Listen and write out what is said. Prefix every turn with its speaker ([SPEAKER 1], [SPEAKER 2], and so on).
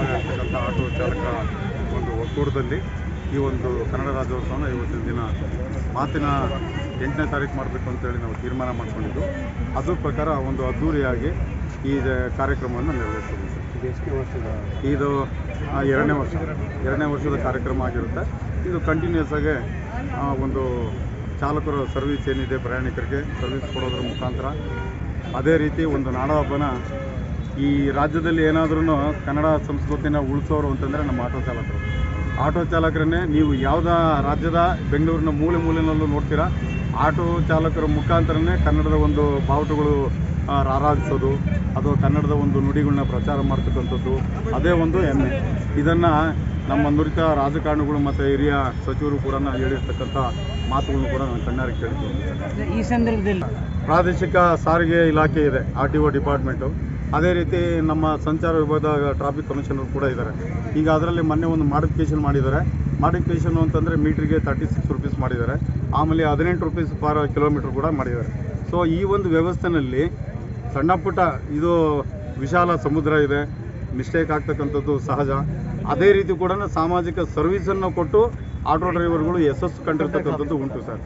[SPEAKER 1] ಆಗಿರ್ತಕ್ಕಂಥ ಆಟೋ ಚಾಲಕ ಒಂದು ಒಕ್ಕೂಟದಲ್ಲಿ ಈ ಒಂದು ಕನ್ನಡ ರಾಜ್ಯೋತ್ಸವನ ಇವತ್ತಿನ ದಿನ ಮಾತಿನ ಎಂಟನೇ ತಾರೀಕು ಮಾಡಬೇಕು ಅಂತೇಳಿ ನಾವು ತೀರ್ಮಾನ ಮಾಡಿಕೊಂಡಿದ್ದು. ಅದ್ರ ಪ್ರಕಾರ ಒಂದು ಅದ್ಧೂರಿಯಾಗಿ ಈ ಕಾರ್ಯಕ್ರಮವನ್ನು ನೆರವೇರಿಸಬೇಕು. ಇದು ಎರಡನೇ ವರ್ಷ. ಎರಡನೇ ವರ್ಷದ ಕಾರ್ಯಕ್ರಮ ಆಗಿರುತ್ತೆ. ಇದು ಕಂಟಿನ್ಯೂಸ್ ಆಗಿ ಒಂದು ಚಾಲಕರ ಸರ್ವಿಸ್ ಏನಿದೆ ಪ್ರಯಾಣಿಕರಿಗೆ ಸರ್ವಿಸ್ ಕೊಡೋದ್ರ ಮುಖಾಂತರ ಅದೇ ರೀತಿ ಒಂದು ನಾಡಹಬ್ಬನ ಈ ರಾಜ್ಯದಲ್ಲಿ ಏನಾದ್ರೂ ಕನ್ನಡ ಸಂಸ್ಕೃತಿನ ಉಳಿಸೋರು ಅಂತಂದರೆ ನಮ್ಮ ಆಟೋ ಚಾಲಕರು. ಆಟೋ ಚಾಲಕರನ್ನೇ ನೀವು ಯಾವುದ ರಾಜ್ಯದ ಬೆಂಗಳೂರಿನ ಮೂಲೆ ಮೂಲೆಯಲ್ಲೂ ನೋಡ್ತೀರಾ. ಆಟೋ ಚಾಲಕರ ಮುಖಾಂತರನೇ ಕನ್ನಡದ ಒಂದು ಬಾವುಟಗಳು ರಾರಾಜಿಸೋದು ಅಥವಾ ಕನ್ನಡದ ಒಂದು ನುಡಿಗಳನ್ನ ಪ್ರಚಾರ ಮಾಡ್ತಕ್ಕಂಥದ್ದು ಅದೇ ಒಂದು ಹೆಮ್ಮೆ. ಇದನ್ನು ನಮ್ಮ ನುರಿತ ರಾಜಕಾರಣಿಗಳು ಮತ್ತು ಹಿರಿಯ ಸಚಿವರು ಕೂಡ ಹೇಳಿರ್ತಕ್ಕಂಥ ಮಾತುಗಳನ್ನು ಕೂಡ ನಾನು ಕಣ್ಣಾರೆ ಕೇಳ್ತೀನಿ.
[SPEAKER 2] ಈ ಸಂದರ್ಭದಲ್ಲಿ
[SPEAKER 1] ಪ್ರಾದೇಶಿಕ ಸಾರಿಗೆ ಇಲಾಖೆ ಇದೆ ಆರ್ ಟಿ ಒ ಡಿಪಾರ್ಟ್ಮೆಂಟು. ಅದೇ ರೀತಿ ನಮ್ಮ ಸಂಚಾರ ವಿಭಾಗದ ಟ್ರಾಫಿಕ್ ಕಮಿಷನರ್ ಕೂಡ ಇದ್ದಾರೆ. ಈಗ ಅದರಲ್ಲಿ ಮೊನ್ನೆ ಒಂದು ಮಾಡಿಫಿಕೇಶನ್ ಮಾಡಿದ್ದಾರೆ. ಮಾಡಿಫಿಕೇಶನ್ ಅಂತಂದರೆ ಮೀಟ್ರಿಗೆ ತರ್ಟಿ ಸಿಕ್ಸ್ ರುಪೀಸ್ ಮಾಡಿದ್ದಾರೆ. ಆಮೇಲೆ ಹದಿನೆಂಟು ರುಪೀಸ್ ಪರ್ ಕಿಲೋಮೀಟ್ರ್ ಕೂಡ ಮಾಡಿದ್ದಾರೆ. ಸೊ ಈ ಒಂದು ವ್ಯವಸ್ಥೆನಲ್ಲಿ ಸಣ್ಣ ಪುಟ್ಟ ಇದು ವಿಶಾಲ ಸಮುದ್ರ ಇದೆ. ಮಿಸ್ಟೇಕ್ ಆಗ್ತಕ್ಕಂಥದ್ದು ಸಹಜ. ಅದೇ ರೀತಿ ಕೂಡ ಸಾಮಾಜಿಕ ಸರ್ವಿಸನ್ನು ಕೊಟ್ಟು ಆಟೋ ಡ್ರೈವರ್ಗಳು ಯಶಸ್ಸು ಕಂಡಿರ್ತಕ್ಕಂಥದ್ದು ಉಂಟು ಸರ್.